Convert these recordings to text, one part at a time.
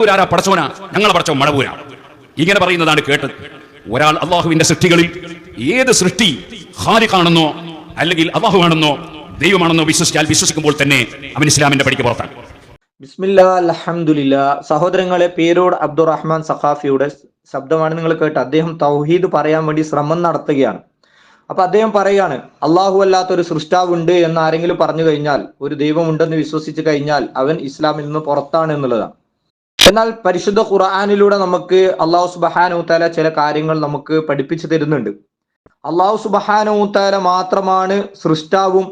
മടവൂരാരാ പടച്ചോനാ? ഞങ്ങളെ പടച്ചോ മടവൂരാ. ഇങ്ങനെ പറയുന്നതാണ് കേട്ടത്. ഒരാൾ അള്ളാഹുവിന്റെ സൃഷ്ടികളിൽ ഏത് സൃഷ്ടി ഹാരിഖാണെന്നോ അല്ലെങ്കിൽ അള്ളാഹുവാണെന്നോ ദൈവമാണെന്നോ വിശ്വസിച്ചാൽ വിശ്വസിക്കുമ്പോൾ തന്നെ അവൻ ഇസ്ലാമിന്റെ പടിക്ക് പുറത്താണ്. ബിസ്മില്ല അലഹമുല്ല സഹോദരങ്ങളെ പേരോട് അബ്ദുറഹ്മാൻ സഖാഫിയുടെ ശബ്ദമാണ് നിങ്ങൾ കേട്ട് അദ്ദേഹം തൗഹീദ് പറയാൻ വേണ്ടി ശ്രമം നടത്തുകയാണ്. അപ്പൊ അദ്ദേഹം പറയാണ് അള്ളാഹു അല്ലാത്ത ഒരു സൃഷ്ടാവുണ്ട് എന്ന് ആരെങ്കിലും പറഞ്ഞു കഴിഞ്ഞാൽ ഒരു ദൈവമുണ്ടെന്ന് വിശ്വസിച്ചു കഴിഞ്ഞാൽ അവൻ ഇസ്ലാമിൽ നിന്ന് പുറത്താണ് എന്നുള്ളതാണ്. എന്നാൽ പരിശുദ്ധ ഖുർആാനിലൂടെ നമുക്ക് അള്ളാഹു സുബഹാനൂത്താല ചില കാര്യങ്ങൾ നമുക്ക് പഠിപ്പിച്ചു തരുന്നുണ്ട്. അള്ളാഹു സുബഹാനൂത്താല മാത്രമാണ് സൃഷ്ടാവും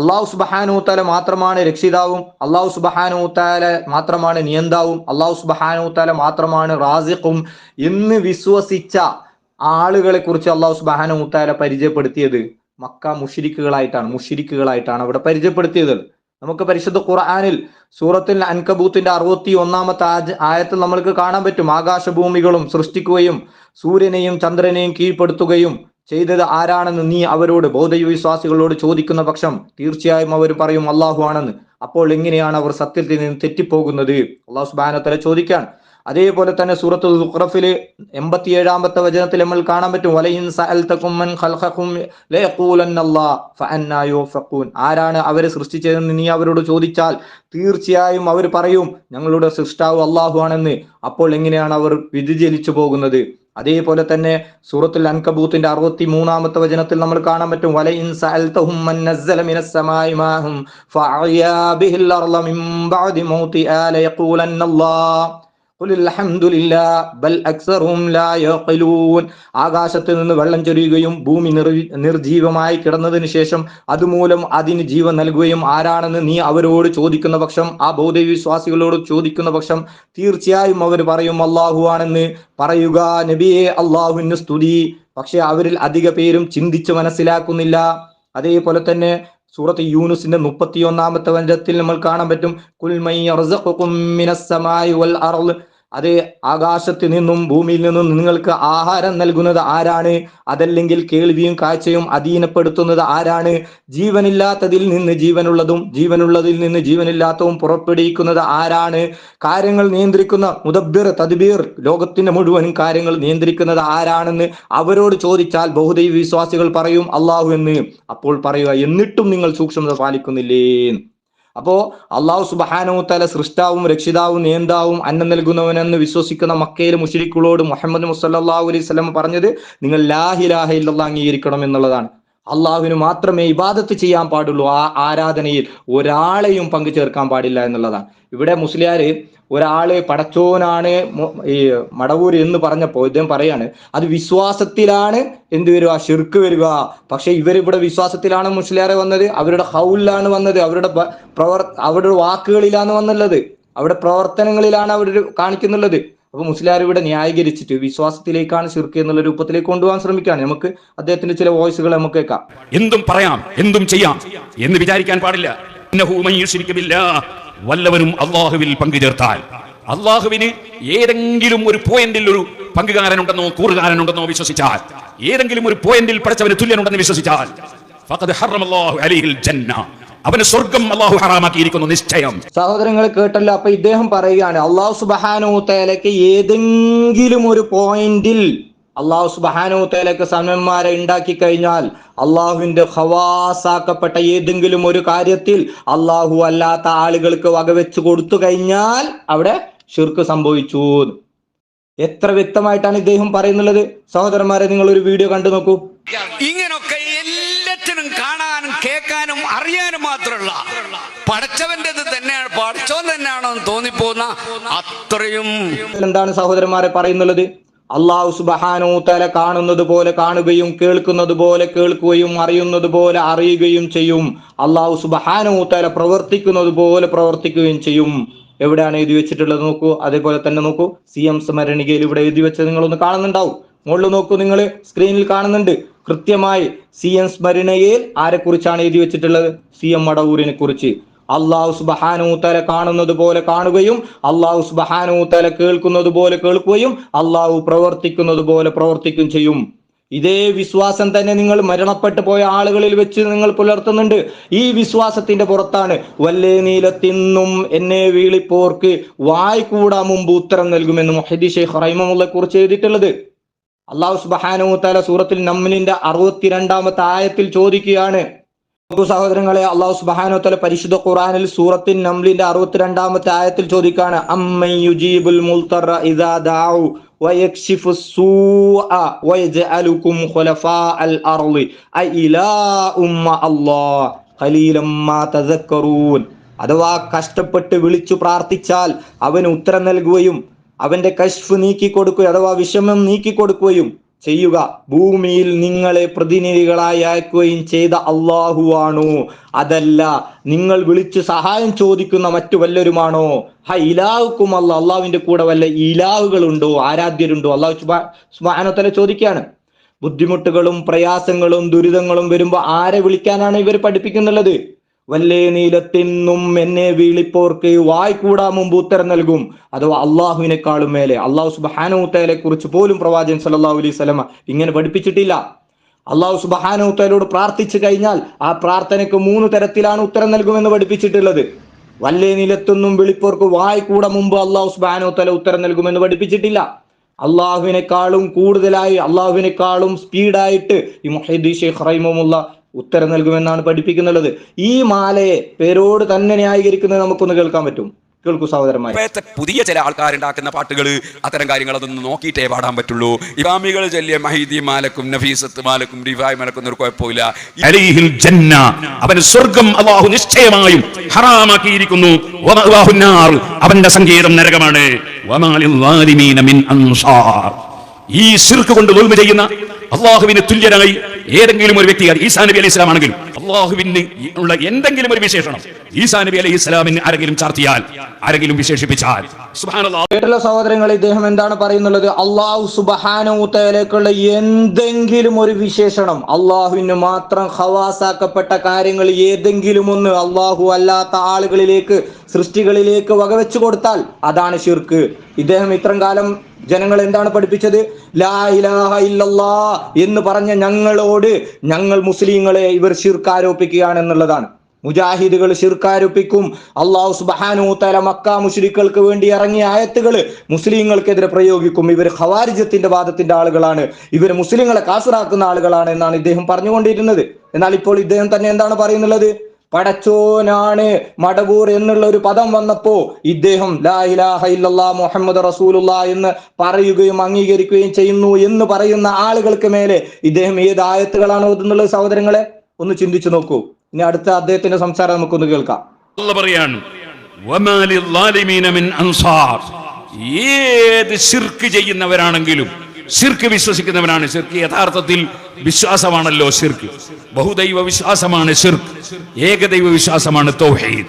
അള്ളാഹു സുബഹാനൂത്താല മാത്രമാണ് രക്ഷിതാവും അള്ളാഹു സുബഹാനൂത്താല മാത്രമാണ് നിയന്താവും അള്ളാഹു സുബഹാനൂത്താല മാത്രമാണ് റാസിഖും എന്ന് വിശ്വസിച്ച ആളുകളെ കുറിച്ച് അള്ളാഹു സുബഹാനൂത്താല പരിചയപ്പെടുത്തിയത് മക്ക മുഷിരിക്കുകളായിട്ടാണ് മുഷിരിക്കുകളായിട്ടാണ് അവിടെ പരിചയപ്പെടുത്തിയത്. നമുക്ക് പരിശുദ്ധ ഖുർആാനിൽ സൂറത്തിൽ അൻകബൂത്തിന്റെ അറുപത്തി ഒന്നാമത്തെ ആയത്തിൽ നമ്മൾക്ക് കാണാൻ പറ്റും. ആകാശഭൂമികളും സൃഷ്ടിക്കുകയും സൂര്യനെയും ചന്ദ്രനെയും കീഴ്പ്പെടുത്തുകയും ചെയ്തത് ആരാണെന്ന് നീ അവരോട് ബൗദ്ധവിശ്വാസികളോട് ചോദിക്കുന്ന പക്ഷം തീർച്ചയായും അവർ പറയും അള്ളാഹു ആണെന്ന്. അപ്പോൾ എങ്ങനെയാണ് അവർ സത്യത്തിൽ നിന്ന് തെറ്റിപ്പോകുന്നത്? അള്ളാഹു സുബാനത്തല ചോദിക്കാൻ അതേപോലെ തന്നെ സൂറത്ത് സുഖ്റഫിൽ എൺപത്തിയേഴാമത്തെ വചനത്തിൽ നമ്മൾ കാണാൻ പറ്റും വലയിൻ ആരാണ് അവരെ സൃഷ്ടിച്ചതെന്ന് നീ അവരോട് ചോദിച്ചാൽ തീർച്ചയായും അവർ പറയും ഞങ്ങളുടെ സൃഷ്ടാവ് അള്ളാഹു ആണെന്ന്. അപ്പോൾ എങ്ങനെയാണ് അവർ വ്യതിചലിച്ചു പോകുന്നത്? അതേപോലെ തന്നെ സൂറത്തുൽ അൻകബൂത്തിന്റെ അറുപത്തി മൂന്നാമത്തെ വചനത്തിൽ നമ്മൾ കാണാൻ പറ്റും വലയിൻ സഅൽതഹും മൻ നസ്സല മിനസ് സമാഇ മാഹും ഫഅഹ്യാ ബിഹിൽ അർള മിൻ ബഅദി മൗതിഹാ ലയഖൂലന്നല്ലാഹ് ഖുൽ അൽഹംദുലില്ലാ ബൽ അക്സറുഹും ലാ യഖിലൂൻ. ആകാശത്ത് നിന്ന് വെള്ളം ചൊരിയുകയും ഭൂമി നിർജീവമായി കിടന്നതിന് ശേഷം അതുമൂലം അതിന് ജീവൻ നൽകുകയും ആരാണെന്ന് നീ അവരോട് ചോദിക്കുന്ന പക്ഷം ആ ബൗദ്ധവിശ്വാസികളോട് ചോദിക്കുന്ന പക്ഷം തീർച്ചയായും അവർ പറയും അള്ളാഹു ആണെന്ന് പറയുക നബിയെ അള്ളാഹുവിന് സ്തുതി. പക്ഷെ അവരിൽ അധിക പേരും ചിന്തിച്ച് മനസ്സിലാക്കുന്നില്ല. അതേപോലെ തന്നെ സൂറത്ത് യൂനുസിന്റെ മുപ്പത്തി ഒന്നാമത്തെ വചനത്തിൽ നമ്മൾ കാണാൻ പറ്റും അത് ആകാശത്ത് നിന്നും ഭൂമിയിൽ നിന്നും നിങ്ങൾക്ക് ആഹാരം നൽകുന്നത് ആരാണ്? അതല്ലെങ്കിൽ കേൾവിയും കാഴ്ചയും അധീനപ്പെടുത്തുന്നത് ആരാണ്? ജീവനില്ലാത്തതിൽ നിന്ന് ജീവനുള്ളതും ജീവനുള്ളതിൽ നിന്ന് ജീവനില്ലാത്തതും പുറപ്പെടുവിക്കുന്നത് ആരാണ്? കാര്യങ്ങൾ നിയന്ത്രിക്കുന്ന മുദബ്ബിർ തദ്ബീർ ലോകത്തിന്റെ മുഴുവനും കാര്യങ്ങൾ നിയന്ത്രിക്കുന്നത് ആരാണെന്ന് അവരോട് ചോദിച്ചാൽ ബഹുദൈവ വിശ്വാസികൾ പറയും അള്ളാഹു എന്ന്. അപ്പോൾ പറയുക എന്നിട്ടും നിങ്ങൾ സൂക്ഷ്മത പാലിക്കുന്നില്ലേ? അപ്പോ അള്ളാഹു സുബഹാനവുത്തല സൃഷ്ടാവും രക്ഷിതാവും നിയന്താവും അന്നം നൽകുന്നവനെന്ന് വിശ്വസിക്കുന്ന മക്കയിലെ മുഷരിക്കുളോട് മുഹമ്മദ് മുസല്ലാഹു അലൈഹി സ്വലം പറഞ്ഞത് നിങ്ങൾ ലാഹിലാഹ ഇല്ലാ അംഗീകരിക്കണം എന്നുള്ളതാണ്. അള്ളാഹുവിന് മാത്രമേ ഇബാദത്ത് ചെയ്യാൻ പാടുള്ളൂ. ആ ആരാധനയിൽ ഒരാളെയും പങ്കു ചേർക്കാൻ പാടില്ല എന്നുള്ളതാണ്. ഇവിടെ മുസ്ലിയാര് ഒരാൾ പടച്ചോനാണ് ഈ മടവൂര് എന്ന് പറഞ്ഞപ്പോ ഇദ്ദേഹം പറയാണ്. അത് വിശ്വാസത്തിലാണ് എന്ത് വരിക? ഷിർക്ക് വരിക. പക്ഷെ ഇവരിവിടെ വിശ്വാസത്തിലാണ് മുസ്ലിയാരെ വന്നത്. അവരുടെ ഹൗലിലാണ് വന്നത്. അവരുടെ പ്രവർ അവരുടെ വാക്കുകളിലാണ് വന്നുള്ളത്. അവരുടെ പ്രവർത്തനങ്ങളിലാണ് അവർ കാണിക്കുന്നുള്ളത്. അപ്പൊ മുസ്ലിയാർ ഇവിടെ ന്യായീകരിച്ചിട്ട് വിശ്വാസത്തിലേക്കാണ് ഷിർക്ക് എന്നുള്ള രൂപത്തിലേക്ക് കൊണ്ടുപോകാൻ ശ്രമിക്കുകയാണ്. നമുക്ക് അദ്ദേഹത്തിന്റെ ചില വോയിസുകൾ നമുക്ക് കേൾക്കാം. എന്തും പറയാം എന്തും ചെയ്യാം എന്ന് വിചാരിക്കാൻ പാടില്ല. വല്ലവനും അള്ളാഹുവിൽ പങ്കു ചേർത്താൽ. അള്ളാഹുവിന് ഏതെങ്കിലും ഒരു പോയിന്റിൽ ഒരു പങ്കുകാരനുണ്ടെന്നോ കൂറുകാരനുണ്ടെന്നോ വിശ്വസിച്ചാൽ ഏതെങ്കിലും ഒരു പോയിന്റിൽ പഠിച്ചവന് തുല്യനുണ്ടെന്ന് വിശ്വസിച്ചാൽ അവന് സ്വർഗം അള്ളാഹു ഹറാമാക്കിയിരിക്കുന്നു നിശ്ചയം. സഹോദരങ്ങൾ കേട്ടല്ലോ അപ്പൊ ഇദ്ദേഹം പറയുകയാണ് അള്ളാഹു സുബാനോ തേലയ്ക്ക് ഏതെങ്കിലും ഒരു പോയിന്റിൽ അള്ളാഹു സുബഹാനൂത്തേലക്ക് സമന്മാരെ ഉണ്ടാക്കി കഴിഞ്ഞാൽ അള്ളാഹുവിന്റെ ഹവാസാക്കപ്പെട്ട ഏതെങ്കിലും ഒരു കാര്യത്തിൽ അള്ളാഹു അല്ലാത്ത ആളുകൾക്ക് വകവെച്ച് കൊടുത്തു കഴിഞ്ഞാൽ അവിടെ ഷിർക്ക് സംഭവിച്ചു എത്ര വ്യക്തമായിട്ടാണ് ഇദ്ദേഹം പറയുന്നുള്ളത്? സഹോദരന്മാരെ നിങ്ങൾ ഒരു വീഡിയോ കണ്ടു നോക്കൂ. ഇങ്ങനൊക്കെ എല്ലാറ്റിനും കാണാനും കേൾക്കാനും അറിയാനും മാത്രമല്ല. പഠിച്ചവന്റെ തന്നെയാണ് പഠിച്ചോ തന്നെയാണോ എന്ന് തോന്നിപ്പോകുന്ന അത്രയും എന്താണ് സഹോദരന്മാരെ പറയുന്നുള്ളത്? അള്ളാഹു സുബഹാനോ തല കാണുന്നത് പോലെ കാണുകയും കേൾക്കുന്നത് പോലെ കേൾക്കുകയും അറിയുന്നത് പോലെ അറിയുകയും ചെയ്യും. അള്ളാഹു സുബഹാനോ തല പ്രവർത്തിക്കുന്നത് പോലെ പ്രവർത്തിക്കുകയും ചെയ്യും. എവിടെയാണ് എഴുതി വെച്ചിട്ടുള്ളത് നോക്കൂ. അതേപോലെ തന്നെ നോക്കൂ. സി എം സ്മരണികയിൽ ഇവിടെ എഴുതി വെച്ചത് നിങ്ങളൊന്ന് കാണുന്നുണ്ടാവും. മുകളിൽ നോക്കൂ നിങ്ങൾ സ്ക്രീനിൽ കാണുന്നുണ്ട്. കൃത്യമായി സി എം സ്മരണയിൽ ആരെ കുറിച്ചാണ് എഴുതി വെച്ചിട്ടുള്ളത്? സി എം മടവൂരിനെ കുറിച്ച് അള്ളാഹു സുബഹാനൂത്തല കാണുന്നത് പോലെ കാണുകയും അള്ളാഹു സുബഹാനൂത്തല കേൾക്കുന്നത് പോലെ കേൾക്കുകയും അള്ളാഹു പ്രവർത്തിക്കുന്നത് പോലെ പ്രവർത്തിക്കുകയും ചെയ്യും. ഇതേ വിശ്വാസം തന്നെ നിങ്ങൾ മരണപ്പെട്ടു പോയ ആളുകളിൽ വെച്ച് നിങ്ങൾ പുലർത്തുന്നുണ്ട്. ഈ വിശ്വാസത്തിന്റെ പുറത്താണ് വല്ലേ നീലത്തിന്നും എന്നെ വീളിപ്പോർക്ക് വായിക്കൂടാ കൂടാ മുമ്പ് ഉത്തരം നൽകുമെന്ന് മൊഹദി ഷെയ്ഖ് റൈമുള്ള കുറിച്ച് എഴുതിയിട്ടുള്ളത്. അള്ളാഹു സുബാനു തല സൂറത്തിൽ നമ്മിലിന്റെ അറുപത്തിരണ്ടാമത്തെ ആയത്തിൽ ചോദിക്കുകയാണ്. നോക്കൂ സഹോദരങ്ങളെ അള്ളാഹു സുബാനോത്തല താല പരിശുദ്ധ ഖുറാനിൽ സൂറത്തിൻ നംലിന്റെ അറുപത്തിരണ്ടാമത്തെ ആയത്തിൽ ചോദിക്കാണ് ഇദാ ദാഉ അഥവാ കഷ്ടപ്പെട്ട് വിളിച്ചു പ്രാർത്ഥിച്ചാൽ അവന് ഉത്തരം നൽകുകയും അവന്റെ കഷ്ഫ് നീക്കി കൊടുക്കുകയും അഥവാ വിഷമം നീക്കിക്കൊടുക്കുകയും ചെയ്യുക. ഭൂമിയിൽ നിങ്ങളെ പ്രതിനിധികളായി അയക്കുകയും ചെയ്ത അള്ളാഹുവാണോ അതല്ല നിങ്ങൾ വിളിച്ച് സഹായം ചോദിക്കുന്ന മറ്റു വല്ലരുമാണോ ഹ ഇലാവുക്കും അല്ല. അള്ളാഹുവിന്റെ കൂടെ വല്ല ഇലാവുകളുണ്ടോ ആരാധ്യരുണ്ടോ? അള്ളാഹു സുബാനത്തല ചോദിക്കുകയാണ്. ബുദ്ധിമുട്ടുകളും പ്രയാസങ്ങളും ദുരിതങ്ങളും വരുമ്പോൾ ആരെ വിളിക്കാനാണ് ഇവർ പഠിപ്പിക്കുന്നുള്ളത്? വല്ലേ നീലത്തിന്നും എന്നെ വീളിപ്പോർക്ക് കൂടാ മുമ്പ് ഉത്തരം നൽകും. അഥവാ അള്ളാഹുവിനെക്കാളും മേലെ. അള്ളാഹു സുബാനൂത്തയെ കുറിച്ച് പോലും പ്രവാചകൻ സല്ലല്ലാഹു അലൈഹി സ്വലമ ഇങ്ങനെ പഠിപ്പിച്ചിട്ടില്ല. അള്ളാഹു സുബാനൂത്തലോട് പ്രാർത്ഥിച്ചു കഴിഞ്ഞാൽ ആ പ്രാർത്ഥനയ്ക്ക് മൂന്ന് തരത്തിലാണ് ഉത്തരം നൽകുമെന്ന് പഠിപ്പിച്ചിട്ടുള്ളത്. വല്ലേ നിലത്തൊന്നും വിളിപ്പോർക്ക് വായ് കൂടെ മുമ്പ് അള്ളാഹു സുബാനോത്തല ഉത്തരം നൽകുമെന്ന് പഠിപ്പിച്ചിട്ടില്ല. അള്ളാഹുവിനെക്കാളും കൂടുതലായി അള്ളാഹുവിനെക്കാളും സ്പീഡായിട്ട് ഈ മൊഹീദ് ഷെയ്ഖ് റൈമുള്ള ഉത്തരം നൽകുമെന്നാണ് പഠിപ്പിക്കുന്നുള്ളത്. ഈ മാലയെ പേരോട് തന്നെ ന്യായീകരിക്കുന്നത് നമുക്കൊന്ന് കേൾക്കാൻ പറ്റും. കേൾക്കൂ സഹോദരന്മാരെ. പുതിയ ചില ആൾക്കാരുണ്ടാക്കുന്ന പാട്ടുകൾ അത്തരം കാര്യങ്ങൾ അതൊന്നും നോക്കിയിട്ടേ പാടാൻ പറ്റുള്ളൂ. ഇമാമികൾ ചൊല്ലിയ മഹീദി മാലക്കും നഫീസത്ത് മാലക്കും റിഫായ് മാലക്കും ഒരു കുഴപ്പമില്ല അലൈഹിൽ ജന്ന അവന് സ്വർഗം അള്ളാഹു നിശ്ചയമായും ഹറാമാക്കിയിരിക്കുന്നു. അവന്റെ സങ്കേതം നരകമാണ്. ഈ സിർക്ക് കൊണ്ട് ദുൽമ ചെയ്യുന്ന അള്ളാഹുവിന് തുല്യരായി ഏതെങ്കിലും ഒരു വ്യക്തി ഈസാ നബി അലൈഹി ആണെങ്കിലും അള്ളാഹുവിന് ഉള്ള എന്തെങ്കിലും ഒരു വിശേഷണം ഈസാ നബി അലൈഹി ഇസ്ലാമിന് ആരെങ്കിലും ചാർത്തിയാൽ ആരെങ്കിലും വിശേഷിപ്പിച്ചാൽ. കേട്ടല്ലോ സഹോദരങ്ങൾ ഇദ്ദേഹം എന്താണ് പറയുന്നത് അള്ളാഹു സുബഹാനൂത്തയിലേക്കുള്ള എന്തെങ്കിലും ഒരു വിശേഷണം അള്ളാഹുവിന് മാത്രം ഹവാസാക്കപ്പെട്ട കാര്യങ്ങൾ ഏതെങ്കിലും ഒന്ന് അള്ളാഹു അല്ലാത്ത ആളുകളിലേക്ക് സൃഷ്ടികളിലേക്ക് വകവെച്ചു കൊടുത്താൽ അതാണ് ഷിർക്ക് ഇദ്ദേഹം ഇത്രയും കാലം ജനങ്ങൾ എന്താണ് പഠിപ്പിച്ചത്? ലാ ഇലാഹ എന്ന് പറഞ്ഞ ഞങ്ങളോട് ഞങ്ങൾ മുസ്ലിങ്ങളെ ഇവർ ഷിർക്ക് ആരോപിക്കുകയാണ് എന്നുള്ളതാണ് മുജാഹിദുകൾ ശിർക്കാരോപിക്കും. അള്ളാഹു സുബാനു തല മക്ക മുഷ്രിക്കൾക്ക് വേണ്ടി ഇറങ്ങിയ ആയത്തുകൾ മുസ്ലിങ്ങൾക്കെതിരെ പ്രയോഗിക്കും. ഇവർ ഖവാരിജത്തിന്റെ വാദത്തിന്റെ ആളുകളാണ്. ഇവർ മുസ്ലിങ്ങളെ കാസറാക്കുന്ന ആളുകളാണ് എന്നാണ് ഇദ്ദേഹം പറഞ്ഞുകൊണ്ടിരുന്നത്. എന്നാൽ ഇപ്പോൾ ഇദ്ദേഹം തന്നെ എന്താണ് പറയുന്നുള്ളത്? പടച്ചോനാണ് മടവൂർ എന്നുള്ള ഒരു പദം വന്നപ്പോ ഇദ്ദേഹം ലാ ഇലാഹ ഇല്ലല്ലാ മുഹമ്മദ് റസൂലുള്ള എന്ന് പറയുകയും അംഗീകരിക്കുകയും ചെയ്യുന്നു എന്ന് പറയുന്ന ആളുകൾക്ക് മേലെ ഇദ്ദേഹം ഏത് ആയത്തുകളാണ് ഓതുന്നുള്ളത് സഹോദരങ്ങളെ? ഒന്ന് ചിന്തിച്ചു നോക്കൂ. ഇനി അടുത്ത അദ്ദേഹത്തിന്റെ സംസാരം നമുക്കൊന്ന് കേൾക്കാം. ഏത് ശിർക്ക് ചെയ്യുന്നവരാണെങ്കിലും ശിർക്ക് വിശ്വസിക്കുന്നവനാണ് ശിർക്ക്. യഥാർത്ഥത്തിൽ വിശ്വാസമാണല്ലോ ശിർക്ക്. ബഹുദൈവ വിശ്വാസമാണ് ശിർക്ക്. ഏകദൈവ വിശ്വാസമാണ് തൗഹീദ്.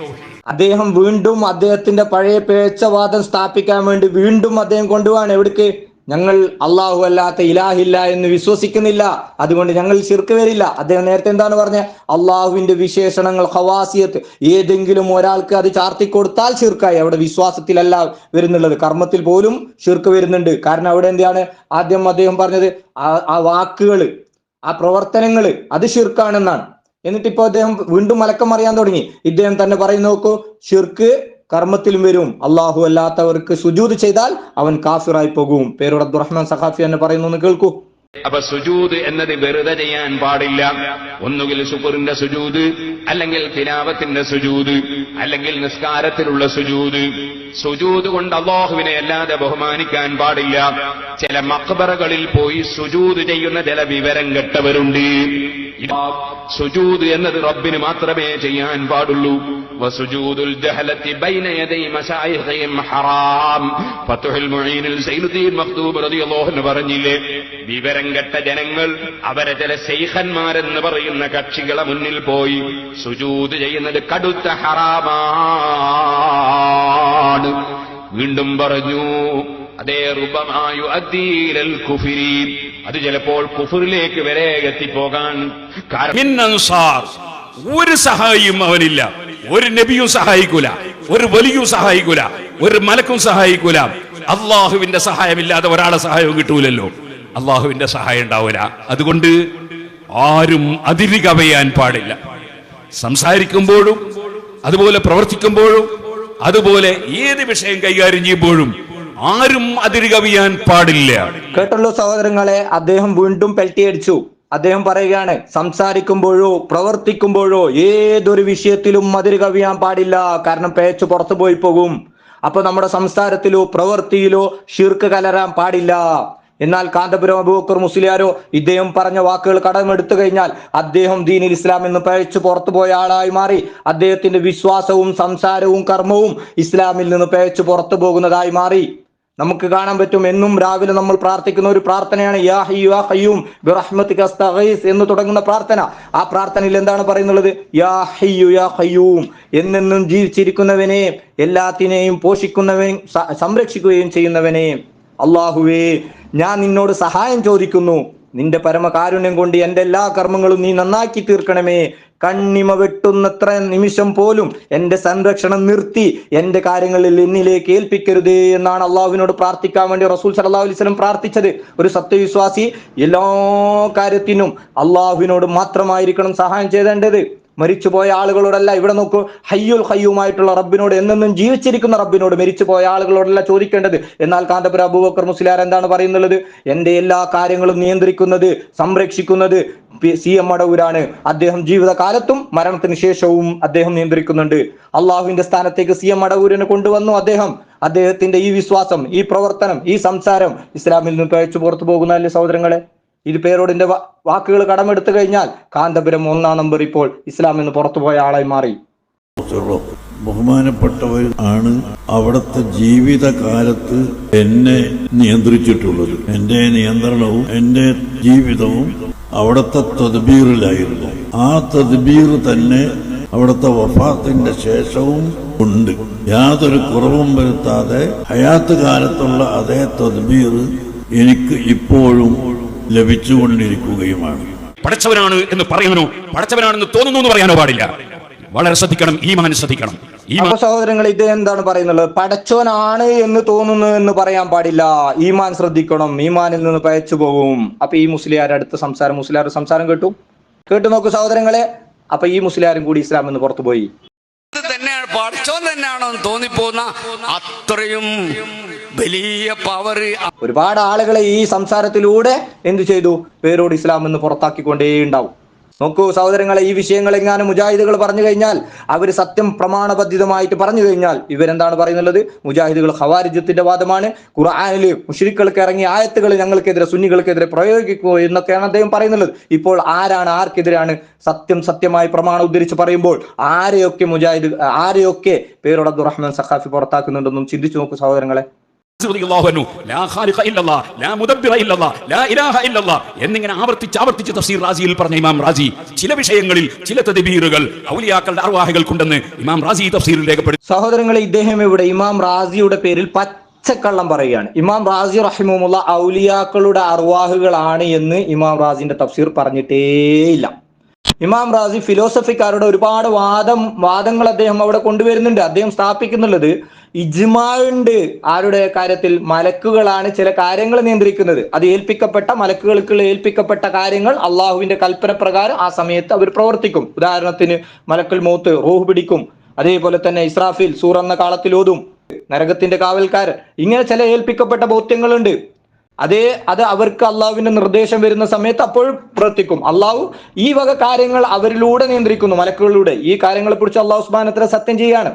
അദ്ദേഹം വീണ്ടും അദ്ദേഹത്തിന്റെ പഴയ പേച്ചവാദം സ്ഥാപിക്കാൻ വേണ്ടി വീണ്ടും അദ്ദേഹം കൊണ്ടുപോവാണ്. എവിടേക്ക്? ഞങ്ങൾ അള്ളാഹു അല്ലാത്ത ഇലാഹില്ല എന്ന് വിശ്വസിക്കുന്നില്ല. അതുകൊണ്ട് ഞങ്ങൾ ശിർക്ക് വരില്ല. അദ്ദേഹം നേരത്തെ എന്താണ് പറഞ്ഞത്? അള്ളാഹുവിന്റെ വിശേഷണങ്ങൾ ഹവാസിയത്ത് ഏതെങ്കിലും ഒരാൾക്ക് അത് ചാർത്തി കൊടുത്താൽ ശിർക്കായി. അവിടെ വിശ്വാസത്തിലല്ല വരുന്നുള്ളത്. കർമ്മത്തിൽ പോലും ശിർക്ക് വരുന്നുണ്ട്. കാരണം അവിടെ എന്താണ്? ആദ്യം അദ്ദേഹം പറഞ്ഞത് ആ- വാക്കുകൾ ആ പ്രവർത്തനങ്ങൾ അത് ശിർക്കാണെന്നാണ്. എന്നിട്ട് ഇപ്പൊ അദ്ദേഹം വീണ്ടും മലക്കം അറിയാൻ തുടങ്ങി. ഇദ്ദേഹം തന്നെ പറയും നോക്കൂ ഷിർക്ക് കർമ്മത്തിലും വരും. അള്ളാഹു അല്ലാത്തവർക്ക് സുജൂത് ചെയ്താൽ അവൻ കാഫിറായി പോകും. പേരോട് അബ്ദുറഹ്മാൻ സഖാഫി എന്ന് പറയുന്നു കേൾക്കൂ. അപ്പൊ സുജൂദ് എന്നത് വെറുതെ ചെയ്യാൻ പാടില്ല. ഒന്നുകിൽ ശുക്റിന്റെ സുജൂദ് അല്ലെങ്കിൽ തിലാവത്തിന്റെ സുജൂദ് അല്ലെങ്കിൽ നിസ്കാരത്തിലുള്ള സുജൂദ്. സുജൂദ് കൊണ്ട് അള്ളാഹുവിനെ അല്ലാതെ ബഹുമാനിക്കാൻ പാടില്ല. ചില മക്ബറകളിൽ പോയി സുജൂദ് ചെയ്യുന്ന ചില വിവരം കെട്ടവരുണ്ട്. സുജൂത് എന്നത് റബ്ബിന് മാത്രമേ ചെയ്യാൻ പാടുള്ളൂ. അൻഹു പറഞ്ഞില്ലേ കെട്ട ജനങ്ങൾ അവരെ ചില ശൈഖന്മാരെന്ന് പറയുന്ന കക്ഷികളെ മുന്നിൽ പോയി സുജൂത് ചെയ്യുന്നത് കടുത്ത ഹറാമാണ്. വീണ്ടും പറഞ്ഞു അതേ റുബമായു അദ്ദീലൽ കുഫിരി. അത് ചിലപ്പോൾ കുഫുറിലേക്ക് വരെ എത്തിപ്പോകാൻ ഒരു സഹായിയും അവനില്ല. ഒരു നബിയും സഹായിക്കൂല ഒരു വലിയും സഹായിക്കൂല ഒരു മലക്കും സഹായിക്കൂല. അള്ളാഹുവിന്റെ സഹായമില്ലാതെ ഒരാളെ സഹായവും കിട്ടൂലല്ലോ. അള്ളാഹുവിന്റെ സഹായം ഉണ്ടാവില്ല. അതുകൊണ്ട് ആരും അതിരി കവയാൻ പാടില്ല. സംസാരിക്കുമ്പോഴും അതുപോലെ പ്രവർത്തിക്കുമ്പോഴും അതുപോലെ ഏത് വിഷയം കൈകാര്യം ചെയ്യുമ്പോഴും ആരും അതിരി കവിയാൻ പാടില്ല. കേട്ടല്ലോ സഹോദരങ്ങളെ അദ്ദേഹം വീണ്ടും പെൽറ്റിയടിച്ചു. അദ്ദേഹം പറയുകയാണ് സംസാരിക്കുമ്പോഴോ പ്രവർത്തിക്കുമ്പോഴോ ഏതൊരു വിഷയത്തിലും അതിരി കവിയാൻ പാടില്ല. കാരണം പേച്ച് പുറത്തു പോയി പോകും. അപ്പൊ നമ്മുടെ സംസാരത്തിലോ പ്രവൃത്തിയിലോ ഷിർക്ക് കലരാൻ പാടില്ല. എന്നാൽ കാന്തപുരം അബൂബക്കർ മുസ്ലിയാരോ ഇദ്ദേഹം പറഞ്ഞ വാക്കുകൾ കടമെടുത്തു കഴിഞ്ഞാൽ അദ്ദേഹം ദീനിൽ ഇസ്ലാം എന്ന് പഴിച്ചു പുറത്തു പോയ ആളായി മാറി അദ്ദേഹത്തിന്റെ വിശ്വാസവും സംസാരവും കർമ്മവും ഇസ്ലാമിൽ നിന്ന് പഴിച്ചു പുറത്തു പോകുന്നതായി മാറി. നമുക്ക് കാണാൻ പറ്റും എന്നും രാവിലെ നമ്മൾ പ്രാർത്ഥിക്കുന്ന ഒരു പ്രാർത്ഥനയാണ് യാ എന്ന് തുടങ്ങുന്ന പ്രാർത്ഥന. ആ പ്രാർത്ഥനയിൽ എന്താണ് പറയുന്നത്? യാ യാ എന്നെന്നും ജീവിച്ചിരിക്കുന്നവനെ എല്ലാത്തിനെയും പോഷിക്കുന്നവനും സംരക്ഷിക്കുകയും ചെയ്യുന്നവനെ അള്ളാഹുവേ ഞാൻ നിന്നോട് സഹായം ചോദിക്കുന്നു. നിന്റെ പരമകാരുണ്യം കൊണ്ട് എന്റെ എല്ലാ കർമ്മങ്ങളും നീ നന്നാക്കി തീർക്കണമേ. കണ്ണിമ വെട്ടുന്നത്ര നിമിഷം പോലും എന്റെ സംരക്ഷണം നിർത്തി എന്റെ കാര്യങ്ങളിൽ എന്നിലേക്ക് ഏൽപ്പിക്കരുതേ എന്നാണ് അള്ളാഹുവിനോട് പ്രാർത്ഥിക്കാൻ വേണ്ടി റസൂൽ സല്ലല്ലാഹു അലൈഹി വസല്ലം പ്രാർത്ഥിച്ചത്. ഒരു സത്യവിശ്വാസി എല്ലാ കാര്യത്തിനും അള്ളാഹുവിനോട് മാത്രമായിരിക്കണം സഹായം ചെയ്തേണ്ടത്. മരിച്ചുപോയ ആളുകളോടല്ല. ഇവിടെ നോക്കൂ ഹയ്യുൽ ഹയ്യുമായിട്ടുള്ള റബ്ബിനോട് എന്നെന്നും ജീവിച്ചിരിക്കുന്ന റബ്ബിനോട് മരിച്ചുപോയ ആളുകളോടല്ല ചോദിക്കേണ്ടത്. എന്നാൽ കാന്തപുര അബൂബക്കർ മുസ്ലിയാർ എന്താണ് പറയുന്നത് എന്റെ എല്ലാ കാര്യങ്ങളും നിയന്ത്രിക്കുന്നത് സംരക്ഷിക്കുന്നത് സി എം മടവൂരാണ് അദ്ദേഹം ജീവിതകാലത്തും മരണത്തിന് ശേഷവും അദ്ദേഹം നിയന്ത്രിക്കുന്നുണ്ട്. അള്ളാഹുവിന്റെ സ്ഥാനത്തേക്ക് സി എം അടവൂരിനെ കൊണ്ടുവന്നു അദ്ദേഹം. അദ്ദേഹത്തിന്റെ ഈ വിശ്വാസം ഈ പ്രവർത്തനം ഈ സംസാരം ഇസ്ലാമിൽ നിന്ന് പഴച്ചു പുറത്തു പോകുന്നതല്ലേ സഹോദരങ്ങളെ? ഇത് പേരോടിന്റെ വാ- വാക്കുകൾ കടമെടുത്തു കഴിഞ്ഞാൽ കാന്തപുരം ഒന്നാം നമ്പർ ഇപ്പോൾ ഇസ്ലാം എന്ന് പുറത്തുപോയ ആളായി മാറി. ബഹുമാനപ്പെട്ടവർ ആണ് അവിടുത്തെ ജീവിതകാലത്ത് എന്നെ നിയന്ത്രിച്ചിട്ടുള്ളത്. എന്റെ നിയന്ത്രണവും എന്റെ ജീവിതവും അവിടുത്തെ തദ്ബീറിലായിരുന്നു. ആ തദ്ബീർ തന്നെ അവിടുത്തെ വഫാത്തിന്റെ ശേഷവും ഉണ്ട്. യാതൊരു കുറവും വരുത്താതെ ഹയാത്ത് കാലത്തുള്ള അതേ തദ്ബീർ എനിക്ക് ഇപ്പോഴും ലഭിച്ചുകൊണ്ടിരിക്കുകയുമാണ്. പഠിച്ചവനാണ് എന്ന് പറയാനോ പഠിച്ചവനാണെന്ന് തോന്നുന്നു എന്ന് പറയാനോ പാടില്ല. വളരെ ശ്രദ്ധിക്കണം ഈ മകൻ ശ്രദ്ധിക്കണം. അപ്പൊ സഹോദരങ്ങൾ ഇത് എന്താണ് പറയുന്നത്? പടച്ചോനാണ് എന്ന് തോന്നുന്നു എന്ന് പറയാൻ പാടില്ല. ഈമാൻ ശ്രദ്ധിക്കണം ഈമാനിൽ നിന്ന് പയച്ചു പോകും അപ്പൊ ഈ മുസ്ലിയാർ അടുത്ത സംസാരം മുസ്ലിയാർ സംസാരം കേട്ടു. കേട്ടു നോക്കൂ സഹോദരങ്ങളെ. അപ്പൊ ഈ മുസ്ലിയാരും കൂടി ഇസ്ലാം എന്ന് പുറത്തുപോയി ഇത് തന്നെയാണ് പടച്ചോൻ തന്നെയാണോ എന്ന് തോന്നിപ്പോകുന്ന അത്രയും വലിയ പവർ ഒരുപാട് ആളുകളെ ഈ സംസാരത്തിലൂടെ എന്തു ചെയ്തു? പേരോട് ഇസ്ലാം എന്ന് പുറത്താക്കിക്കൊണ്ടേ ഉണ്ടാവും. നോക്കൂ സഹോദരങ്ങളെ ഈ വിഷയങ്ങൾ എങ്ങാനും മുജാഹിദുകൾ പറഞ്ഞു കഴിഞ്ഞാൽ അവർ സത്യം പ്രമാണബദ്ധിതമായിട്ട് പറഞ്ഞു കഴിഞ്ഞാൽ ഇവരെന്താണ് പറയുന്നത്? മുജാഹിദുകൾ ഹവാരിജത്തിന്റെ വാദമാണ്. ഖുർആാനിൽ മുഷിരിക്കൾക്ക് ഇറങ്ങിയ ആയത്തുകൾ ഞങ്ങൾക്കെതിരെ സുന്നികൾക്കെതിരെ പ്രയോഗിക്കൂ എന്നൊക്കെയാണ് അദ്ദേഹം പറയുന്നത്. ഇപ്പോൾ ആരാണ് ആർക്കെതിരാണ് സത്യം സത്യമായി പ്രമാണം ഉദ്ധരിച്ച് പറയുമ്പോൾ ആരെയൊക്കെ മുജാഹിദ് ആരെയൊക്കെ പേരോട് അബ്ദുറഹ്മാൻ സഖാഫി പുറത്താക്കുന്നുണ്ടെന്നും ചിന്തിച്ചു നോക്കൂ സഹോദരങ്ങളെ. എന്നിങ്ങനെ ആവർത്തിച്ച് ആവർത്തിച്ച് തഫ്സീർ റാസിയിൽ പറഞ്ഞ ഇമാം റാസി ചില വിഷയങ്ങളിൽ ചില തദ്ബീറുകൾ ഔലിയാക്കളുടെ അർവാഹകൾക്കുണ്ടെന്ന് ഇമാം റാസി തഫ്സീറിൽ രേഖപ്പെടുത്തി. സഹോദരങ്ങളെ ഇദ്ദേഹം ഇവിടെ ഇമാം റാസിയുടെ പേരിൽ പച്ചക്കള്ളം പറയുകയാണ്. ഇമാം റാസി റഹിമുള്ള ഔലിയാക്കളുടെ അർവാഹുകളാണ് എന്ന് ഇമാം റാസിന്റെ തഫ്സീർ പറഞ്ഞിട്ടേയില്ല ഇമാം റാസി ഫിലോസഫിക്കാരുടെ ഒരുപാട് വാദം വാദങ്ങൾ അദ്ദേഹം അവിടെ കൊണ്ടുവരുന്നുണ്ട്. അദ്ദേഹം സ്ഥാപിക്കുന്നുള്ളത് ഇജ്മാ ഉണ്ട് ആരുടെ കാര്യത്തിൽ? മലക്കുകളാണ് ചില കാര്യങ്ങൾ നിയന്ത്രിക്കുന്നത്. അത് ഏൽപ്പിക്കപ്പെട്ട മലക്കുകൾക്ക് ഏൽപ്പിക്കപ്പെട്ട കാര്യങ്ങൾ അള്ളാഹുവിന്റെ കൽപ്പന പ്രകാരം ആ സമയത്ത് അവർ പ്രവർത്തിക്കും. ഉദാഹരണത്തിന് മലക്കൽ മൂത്ത് റൂഹ് പിടിക്കും. അതേപോലെ തന്നെ ഇസ്രാഫിൽ സൂർ എന്ന കാലത്തിൽ ഓതും. നരകത്തിന്റെ കാവൽക്കാരൻ. ഇങ്ങനെ ചില ഏൽപ്പിക്കപ്പെട്ട ബോധ്യങ്ങളുണ്ട്. അതേ അത് അവർക്ക് അള്ളാഹുവിന്റെ നിർദ്ദേശം വരുന്ന സമയത്ത് അപ്പോൾ പ്രവർത്തിക്കും. അള്ളാഹു ഈ വക കാര്യങ്ങൾ അവരിലൂടെ നിയന്ത്രിക്കുന്നു മലക്കുകളിലൂടെ. ഈ കാര്യങ്ങളെ കുറിച്ച് അള്ളാഹു സുബാനത്ര സത്യം ചെയ്യാണ്.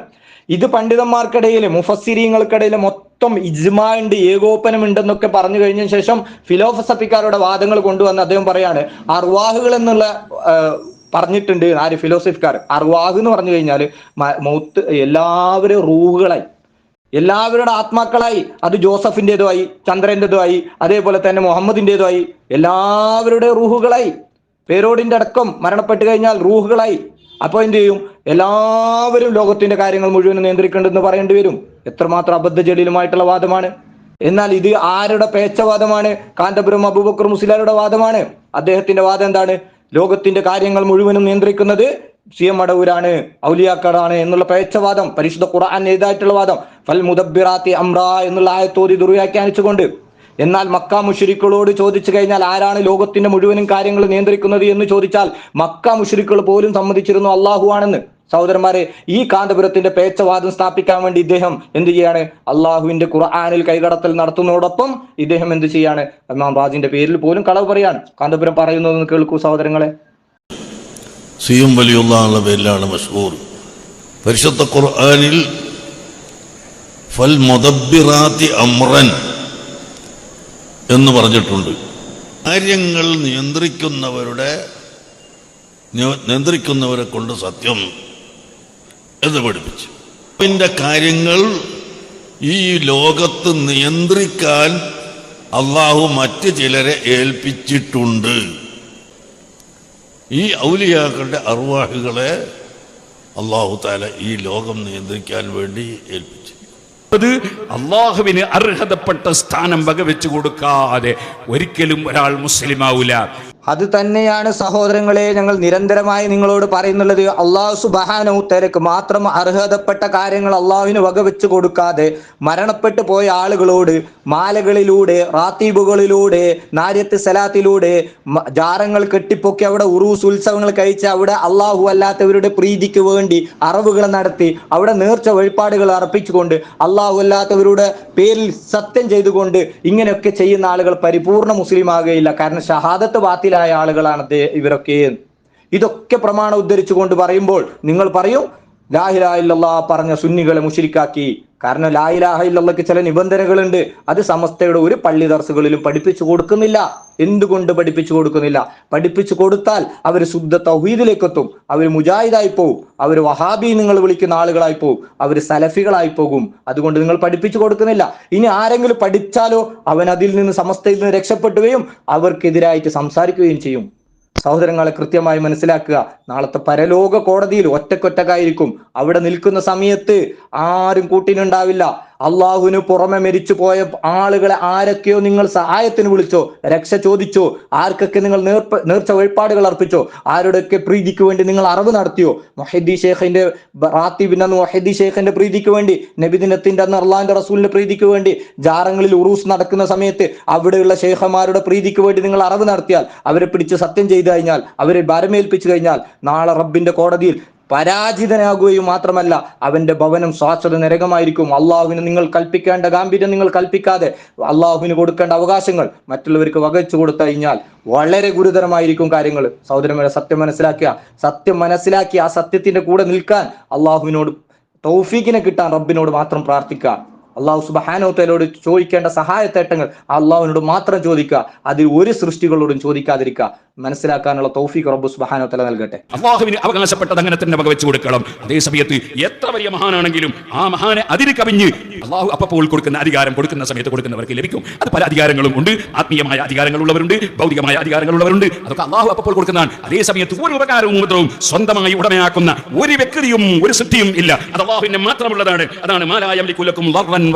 ഇത് പണ്ഡിതന്മാർക്കിടയിൽ മുഫസിരിങ്ങൾക്കിടയിൽ മൊത്തം ഇജ്മാ ഉണ്ട് ഏകോപനം ഉണ്ടെന്നൊക്കെ പറഞ്ഞു കഴിഞ്ഞ ശേഷം ഫിലോസഫിക്കാരുടെ വാദങ്ങൾ കൊണ്ടുവന്ന് അദ്ദേഹം പറയാണ് അർവാഹുകൾ എന്നുള്ള പറഞ്ഞിട്ടുണ്ട് ആര്? ഫിലോസഫിക്കാർ. അർവാഹ് എന്ന് പറഞ്ഞു കഴിഞ്ഞാൽ മൗത്ത് എല്ലാവരും റൂഹുകളായി. എല്ലാവരുടെ ആത്മാക്കളായി. അത് ജോസഫിന്റെതുമായി ചന്ദ്രന്റെതുമായി അതേപോലെ തന്നെ മുഹമ്മദിന്റെതുമായി. എല്ലാവരുടെ റൂഹുകളായി. പേരോടിന്റെ അടക്കം മരണപ്പെട്ട് കഴിഞ്ഞാൽ റൂഹുകളായി. അപ്പോൾ എന്ത് ചെയ്യും? എല്ലാവരും ലോകത്തിന്റെ കാര്യങ്ങൾ മുഴുവൻ നിയന്ത്രിക്കേണ്ടെന്ന് പറയേണ്ടി വരും. എത്രമാത്രം അബദ്ധജടിലുമായിട്ടുള്ള വാദമാണ്. എന്നാൽ ഇത് ആരുടെ പേച്ചവാദമാണ് കാന്തപുരം അബൂബക്കർ മുസ്ലിയാരുടെ വാദമാണ്. അദ്ദേഹത്തിന്റെ വാദം എന്താണ്? ലോകത്തിന്റെ കാര്യങ്ങൾ മുഴുവനും നിയന്ത്രിക്കുന്നത് സി എം അടവൂരാണ് ഔലിയാക്കാടാണ് എന്നുള്ള പേച്ചവാദം പരിശുദ്ധ ഖുർആൻ എഴുതായിട്ടുള്ള വാദം. ഫൽ മുദബിറാത്തി അമ്ര എന്നുള്ള ആയത്തോതി ദുർവ്യാഖ്യാനിച്ചുകൊണ്ട് എന്നാൽ മക്ക മുഷരിക്കളോട് ചോദിച്ചു കഴിഞ്ഞാൽ ആരാണ് ലോകത്തിന്റെ മുഴുവനും കാര്യങ്ങൾ നിയന്ത്രിക്കുന്നത് എന്ന് ചോദിച്ചാൽ മക്ക മുഷരിക്കൾ പോലും സമ്മതിച്ചിരുന്നു അള്ളാഹു ആണെന്ന്. സഹോദരന്മാരെ ഈ കാന്തപുരത്തിന്റെ പേച്ചവാദം സ്ഥാപിക്കാൻ വേണ്ടി ഇദ്ദേഹം എന്ത് ചെയ്യാണ്? അള്ളാഹുവിന്റെ ഖുർആാനിൽ കൈകടത്തൽ നടത്തുന്നതോടൊപ്പം ഇദ്ദേഹം എന്ത് ചെയ്യാണ്? ഇമാം ബാജിന്റെ പേരിൽ പോലും കളവ് പറയാൻ കാന്തപുരം പറയുന്നതെന്ന് കേൾക്കൂ സഹോദരങ്ങളെ. സിയും വലിയുള്ള പേരിലാണ് മഷൂർ പരിശുദ്ധ ഖുർആാനിൽ ഫൽ അമ്രൻ എന്ന് പറഞ്ഞിട്ടുണ്ട്. കാര്യങ്ങൾ നിയന്ത്രിക്കുന്നവരുടെ നിയന്ത്രിക്കുന്നവരെ കൊണ്ട് സത്യം എന്ന് പഠിപ്പിച്ചു. പിന്നെ കാര്യങ്ങൾ ഈ ലോകത്ത് നിയന്ത്രിക്കാൻ അള്ളാഹു മറ്റ് ചിലരെ ഏൽപ്പിച്ചിട്ടുണ്ട്. ഈ ഔലിയാക്കളുടെ അറുവാഹികളെ അള്ളാഹു താല ഈ ലോകം നിയന്ത്രിക്കാൻ വേണ്ടി ഏൽപ്പിച്ചു. അത് അള്ളാഹുവിന് അർഹതപ്പെട്ട സ്ഥാനം വകവെച്ചു കൊടുക്കാതെ ഒരിക്കലും ഒരാൾ മുസ്ലിമാവൂല. അത് തന്നെയാണ് സഹോദരങ്ങളെ ഞങ്ങൾ നിരന്തരമായി നിങ്ങളോട് പറയുന്നുള്ളത്. അള്ളാഹു സുബാനൗത്തരക്ക് മാത്രം അർഹതപ്പെട്ട കാര്യങ്ങൾ അള്ളാഹുവിന് വകവെച്ച് കൊടുക്കാതെ മരണപ്പെട്ടു പോയ ആളുകളോട് മാലകളിലൂടെ റാത്തീബുകളിലൂടെ നാര്യത്ത് സലാത്തിലൂടെ ജാറങ്ങൾ കെട്ടിപ്പൊക്കി അവിടെ ഉറൂസ് ഉത്സവങ്ങൾ കഴിച്ച് അവിടെ അള്ളാഹു അല്ലാത്തവരുടെ പ്രീതിക്ക് വേണ്ടി അറിവുകൾ നടത്തി അവിടെ നേർച്ച വഴിപാടുകൾ അർപ്പിച്ചുകൊണ്ട് അള്ളാഹു അല്ലാത്തവരുടെ പേരിൽ സത്യം ചെയ്തുകൊണ്ട് ഇങ്ങനെയൊക്കെ ചെയ്യുന്ന ആളുകൾ പരിപൂർണ മുസ്ലിം ആകുകയില്ല കാരണം ഷഹാദത്ത് ബാത്തിലായ ആളുകളാണ് ഇവരൊക്കെ ഇതൊക്കെ പ്രമാണം ഉദ്ധരിച്ചുകൊണ്ട് പറയുമ്പോൾ നിങ്ങൾ പറയും ലാഹിലാഹില്ലാ പറഞ്ഞ സുന്നികളെ മുഷിരിക്കാക്കി. കാരണം ലാഹിലാഹില്ലക്ക് ചില നിബന്ധനകളുണ്ട്. അത് സമസ്തയുടെ ഒരു പള്ളി ദർസുകളിലും പഠിപ്പിച്ചു കൊടുക്കുന്നില്ല. എന്തുകൊണ്ട് പഠിപ്പിച്ചു കൊടുക്കുന്നില്ല? പഠിപ്പിച്ചു കൊടുത്താൽ അവർ ശുദ്ധ തൗഹീദിലേക്ക് എത്തും അവർ മുജാഹിദായി പോകും അവർ വഹാബി നിങ്ങൾ വിളിക്കുന്ന ആളുകളായി പോകും അവർ സലഫികളായി പോകും. അതുകൊണ്ട് നിങ്ങൾ പഠിപ്പിച്ചു കൊടുക്കുന്നില്ല. ഇനി ആരെങ്കിലും പഠിച്ചാലോ അവൻ അതിൽ നിന്ന് സമസ്തയിൽ നിന്ന് രക്ഷപ്പെടുകയും അവർക്കെതിരായിട്ട് സംസാരിക്കുകയും ചെയ്യും. സഹോദരങ്ങളെ കൃത്യമായി മനസ്സിലാക്കുക. നാളത്തെ പരലോക കോടതിയിൽ ഒറ്റക്കൊറ്റക്കായിരിക്കും അവിടെ നിൽക്കുന്ന സമയത്ത് ആരും കൂട്ടിനുണ്ടാവില്ല. അള്ളാഹുവിന് പുറമെ മരിച്ചു പോയ ആളുകളെ ആരൊക്കെയോ നിങ്ങൾ സഹായത്തിന് വിളിച്ചോ രക്ഷ ചോദിച്ചോ ആർക്കൊക്കെ നിങ്ങൾ നേർപ്പ നേർച്ച വഴിപാടുകൾ അർപ്പിച്ചോ ആരുടെയൊക്കെ പ്രീതിക്ക് വേണ്ടി നിങ്ങൾ അറിവ് നടത്തിയോ? മൊഹദ്ദി ഷേഖിന്റെ അന്ന് മൊഹദ്ദി ഷേഖിന്റെ പ്രീതിക്ക് വേണ്ടി നബിദിനത്തിന്റെ അന്ന് അള്ളാഹിന്റെ റസൂലിന്റെ പ്രീതിക്ക് വേണ്ടി ജാറങ്ങളിൽ ഉറൂസ് നടക്കുന്ന സമയത്ത് അവിടെയുള്ള ഷേഖന്മാരുടെ പ്രീതിക്ക് വേണ്ടി നിങ്ങൾ അറിവ് നടത്തിയാൽ അവരെ പിടിച്ച് സത്യം ചെയ്തു കഴിഞ്ഞാൽ അവരെ ഭാരമേൽപ്പിച്ചു കഴിഞ്ഞാൽ നാളെ റബ്ബിന്റെ കോടതിയിൽ പരാജിതനാകുകയും മാത്രമല്ല അവന്റെ ഭവനം ശാശ്വത നരകമായിരിക്കും അള്ളാഹുവിന് നിങ്ങൾ കൽപ്പിക്കേണ്ട ഗാംഭീര്യം നിങ്ങൾ കൽപ്പിക്കാതെ അള്ളാഹുവിന് കൊടുക്കേണ്ട അവകാശങ്ങൾ മറ്റുള്ളവർക്ക് വകച്ചു കൊടുത്തു കഴിഞ്ഞാൽ വളരെ ഗുരുതരമായിരിക്കും കാര്യങ്ങൾ. സഹോദരന്മാരെ സത്യം മനസ്സിലാക്കുക. സത്യം മനസ്സിലാക്കി ആ സത്യത്തിന്റെ കൂടെ നിൽക്കാൻ അള്ളാഹുവിനോട് തൗഫീഖിനെ കിട്ടാൻ റബ്ബിനോട് മാത്രം പ്രാർത്ഥിക്കുക. അള്ളാഹു സുബഹാനോത്തലോട് ചോദിക്കേണ്ട സഹായത്തേട്ടങ്ങൾ അള്ളാഹുവിനോട് മാത്രം ചോദിക്കുക അതിൽ ഒരു സൃഷ്ടികളോടും ചോദിക്കാതിരിക്കുക. മനസ്സിലാക്കാനുള്ള തൗഫീഖ് റബ്ബു സുബഹാനോത്തല നൽകട്ടെ. അള്ളാഹുവിന് അവകാശപ്പെട്ടത് അങ്ങനെ തന്നെ വകവെച്ചു കൊടുക്കണം. അതേ സമയത്ത് എത്ര വലിയ മഹാനാണെങ്കിലും ആ മഹാനെ അതിന് കവിഞ്ഞ് അള്ളാഹു അപ്പോൾ കൊടുക്കുന്ന അധികാരം കൊടുക്കുന്ന സമയത്ത് കൊടുക്കുന്നവർക്ക് ലഭിക്കും. അത് പല അധികാരങ്ങളും ഉണ്ട്. ആത്മീയമായ അധികാരങ്ങളുള്ളവരുണ്ട് ഭൗതികമായ അധികാരങ്ങളുള്ളവരുണ്ട് അതൊക്കെ അള്ളാഹു അപ്പോൾ കൊടുക്കുന്നതാണ്. അതേ സമയത്ത് ഒരു ഉപകാരവും മൂത്രവും സ്വന്തമായി ഉടമയാക്കുന്ന ഒരു വ്യക്തിയും ഒരു സിദ്ധിയും ഇല്ല. അത് അള്ളാഹുവിന്റെ മാത്രമുള്ളതാണ്. അതാണ് മാലായം നഫ്ആ.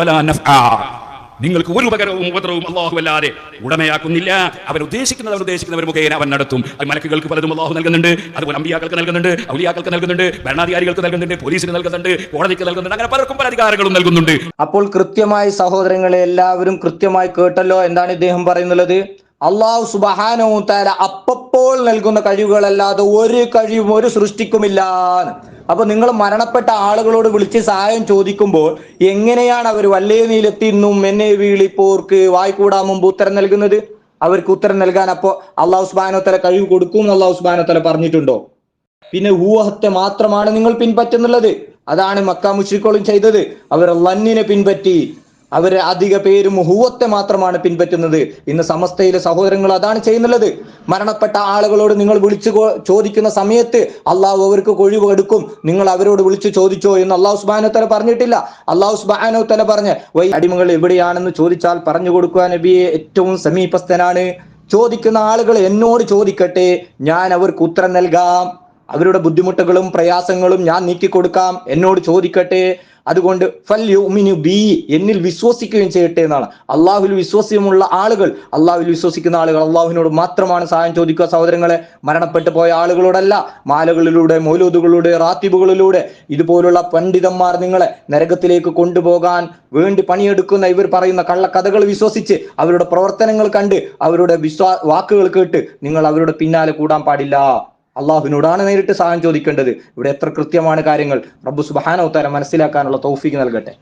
നിങ്ങൾക്ക് ഒരു ഉപകരവും ഉപദ്രവവും അള്ളാഹു അല്ലാതെ ഉടമയാക്കുന്നില്ല. അവൻ ഉദ്ദേശിക്കുന്നവർ ഉദ്ദേശിക്കുന്നവർ മുഖേന അവൻ നടത്തും. അത് മലക്കുകൾക്ക് പലതും അള്ളാഹു നൽകുന്നുണ്ട്. അതുപോലെ അമ്പിയാക്കൾക്ക് നൽകുന്നുണ്ട്. ഔലിയാക്കൾക്ക് നൽകുന്നുണ്ട്. ഭരണാധികാരികൾക്ക് നൽകുന്നുണ്ട്. പോലീസിന് നൽകുന്നുണ്ട്. കോടതിക്ക് നൽകുന്നുണ്ട്. അങ്ങനെ പലർക്കും പല അധികാരങ്ങളും നൽകുന്നുണ്ട്. അപ്പോൾ കൃത്യമായി സഹോദരങ്ങളെ എല്ലാവരും കൃത്യമായി കേട്ടല്ലോ. എന്താണ് ഇദ്ദേഹം പറയുന്നത്? അള്ളാഹു സുബഹാനോ താര അപ്പപ്പോൾ നൽകുന്ന കഴിവുകളല്ലാതെ ഒരു കഴിവും ഒരു സൃഷ്ടിക്കുമില്ല അപ്പൊ നിങ്ങൾ മരണപ്പെട്ട ആളുകളോട് വിളിച്ച് സഹായം ചോദിക്കുമ്പോൾ എങ്ങനെയാണ് അവർ വല്ലേ നീലെത്തിന്നും എന്നെ വീളിപ്പോർക്ക് വായിക്കൂടാ മുമ്പ് ഉത്തരം നൽകുന്നത്? അവർക്ക് ഉത്തരം നൽകാൻ അപ്പോ അള്ളാഹു സ്ബാനോത്തല തല കഴിവ് കൊടുക്കും എന്ന് അള്ളാഹു സ്ബാനോത്തല തല പറഞ്ഞിട്ടുണ്ടോ? പിന്നെ ഊഹത്തെ മാത്രമാണ് നിങ്ങൾ പിൻപറ്റുന്നുള്ളത്. അതാണ് മക്ക മുഷിക്കോളും ചെയ്തത്. അവർ ലന്നിനെ പിൻപറ്റി അവരെ അധിക പേരും ഹൂവത്തെ മാത്രമാണ് പിൻപറ്റുന്നത്. ഇന്ന് സമസ്തയിലെ സഹോദരങ്ങൾ അതാണ് ചെയ്യുന്നുള്ളത്. മരണപ്പെട്ട ആളുകളോട് നിങ്ങൾ വിളിച്ചു ചോദിക്കുന്ന സമയത്ത് അള്ളാഹു അവർക്ക് കൊഴിവ് എടുക്കും. നിങ്ങൾ അവരോട് വിളിച്ചു ചോദിച്ചോ എന്ന് അള്ളാഹു സുബാനോ തല പറഞ്ഞിട്ടില്ല. അള്ളാഹു സുബാനോ തല പറഞ്ഞ് വൈ അടിമകൾ എവിടെയാണെന്ന് ചോദിച്ചാൽ പറഞ്ഞു കൊടുക്കുക നബിയെ ഏറ്റവും സമീപസ്ഥനാണ്. ചോദിക്കുന്ന ആളുകൾ എന്നോട് ചോദിക്കട്ടെ. ഞാൻ അവർക്ക് ഉത്തരം നൽകാം. അവരുടെ ബുദ്ധിമുട്ടുകളും പ്രയാസങ്ങളും ഞാൻ നീക്കിക്കൊടുക്കാം. എന്നോട് ചോദിക്കട്ടെ. അതുകൊണ്ട് ബി എന്നിൽ വിശ്വസിക്കുകയും ചെയ്യട്ടെ എന്നാണ്. അള്ളാഹുവിൽ വിശ്വാസ്യമുള്ള ആളുകൾ അള്ളാഹുവിൽ വിശ്വസിക്കുന്ന ആളുകൾ അള്ളാഹുവിനോട് മാത്രമാണ് സഹായം ചോദിക്കുക സഹോദരങ്ങളെ. മരണപ്പെട്ടു പോയ ആളുകളോടല്ല മാലകളിലൂടെ മൗലൂദുകളിലൂടെ റാത്തിബുകളിലൂടെ ഇതുപോലുള്ള പണ്ഡിതന്മാർ നിങ്ങളെ നരകത്തിലേക്ക് കൊണ്ടുപോകാൻ വേണ്ടി പണിയെടുക്കുന്ന ഇവർ പറയുന്ന കള്ളക്കഥകൾ വിശ്വസിച്ച് അവരുടെ പ്രവർത്തനങ്ങൾ കണ്ട് അവരുടെ വിശ്വാ വാക്കുകൾ കേട്ട് നിങ്ങൾ അവരുടെ പിന്നാലെ കൂടാൻ പാടില്ല. അള്ളാഹുവിനോടാണ് നേരിട്ട് സഹായം ചോദിക്കേണ്ടത്. ഇവിടെ എത്ര കൃത്യമാണ് കാര്യങ്ങൾ. റബ്ബു സുബാനോത്താര മനസ്സിലാക്കാനുള്ള തൗഫീക്ക് നൽകട്ടെ.